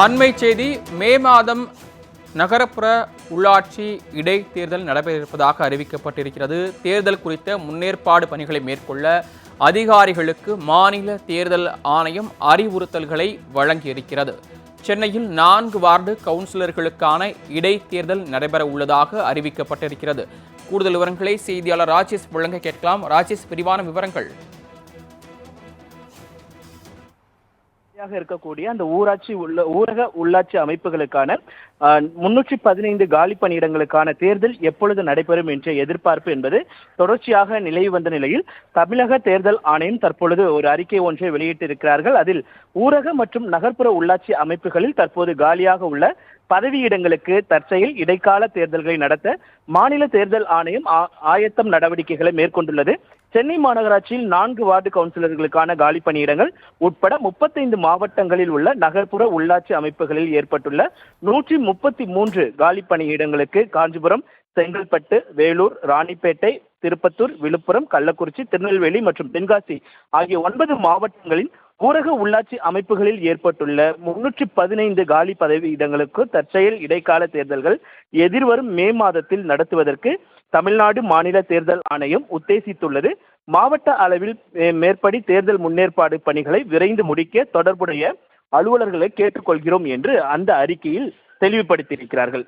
அண்மை செய்தி மே மாதம் நகரப்புற உள்ளாட்சி இடைத்தேர்தல் நடைபெற இருப்பதாக அறிவிக்கப்பட்டிருக்கிறது. தேர்தல் குறித்த முன்னேற்பாடு பணிகளை மேற்கொள்ள அதிகாரிகளுக்கு மாநில தேர்தல் ஆணையம் அறிவுறுத்தல்களை வழங்கியிருக்கிறது. சென்னையில் நான்கு வார்டு கவுன்சிலர்களுக்கான இடைத்தேர்தல் நடைபெற உள்ளதாக அறிவிக்கப்பட்டிருக்கிறது. கூடுதல் விவரங்களை செய்தியாளர் ராஜேஷ் வழங்க கேட்கலாம். ராஜேஷ் விரிவான விவரங்கள். யாக இருக்கக்கூடிய அந்த ஊராட்சி உள்ள ஊரக உள்ளாட்சி அமைப்புகளுக்கான முன்னூற்றி பதினைந்து காலி பணியிடங்களுக்கான தேர்தல் எப்பொழுது நடைபெறும் என்ற எதிர்பார்ப்பு என்பது தொடர்ச்சியாக நிலவி வந்த நிலையில் தமிழக தேர்தல் ஆணையம் தற்பொழுது ஒரு அறிக்கை ஒன்றை வெளியிட்டிருக்கிறார்கள். அதில் ஊரக மற்றும் நகர்ப்புற உள்ளாட்சி அமைப்புகளில் தற்போது காலியாக உள்ள பதவியிடங்களுக்கு தற்செயல் இடைக்கால தேர்தல்களை நடத்த மாநில தேர்தல் ஆணையம் ஆ- ஆயத்தம் நடவடிக்கைகளை மேற்கொண்டுள்ளது. சென்னை மாநகராட்சியில் நான்கு வார்டு கவுன்சிலர்களுக்கான காலி பணியிடங்கள் உட்பட முப்பத்தைந்து மாவட்டங்களில் உள்ள நகர்ப்புற உள்ளாட்சி அமைப்புகளில் ஏற்பட்டுள்ள நூற்றி முப்பத்தி மூன்று காலி பணியிடங்களுக்கு காஞ்சிபுரம் செங்கல்பட்டு வேலூர் ராணிப்பேட்டை திருப்பத்தூர் விழுப்புரம் கள்ளக்குறிச்சி திருநெல்வேலி மற்றும் தென்காசி ஆகிய ஒன்பது மாவட்டங்களில் ஊரக உள்ளாட்சி அமைப்புகளில் ஏற்பட்டுள்ள முன்னூற்றி பதினைந்து காலி பதவி இடங்களுக்கு தற்செயல் இடைக்கால தேர்தல்கள் எதிர்வரும் மே மாதத்தில் நடத்துவதற்கு தமிழ்நாடு மாநில தேர்தல் ஆணையம் உத்தேசித்துள்ளது. மாவட்ட அளவில் மேற்படி தேர்தல் முன்னேற்பாடு பணிகளை விரைந்து முடிக்க தொடர்புடைய அலுவலர்களை கேட்டுக்கொள்கிறோம் என்று அந்த அறிக்கையில் தெளிவுபடுத்தியிருக்கிறார்கள்.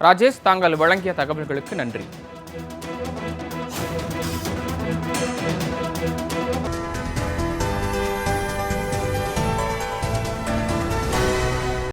ராஜேஷ் தாங்கள் வழங்கிய தகவல்களுக்கு நன்றி.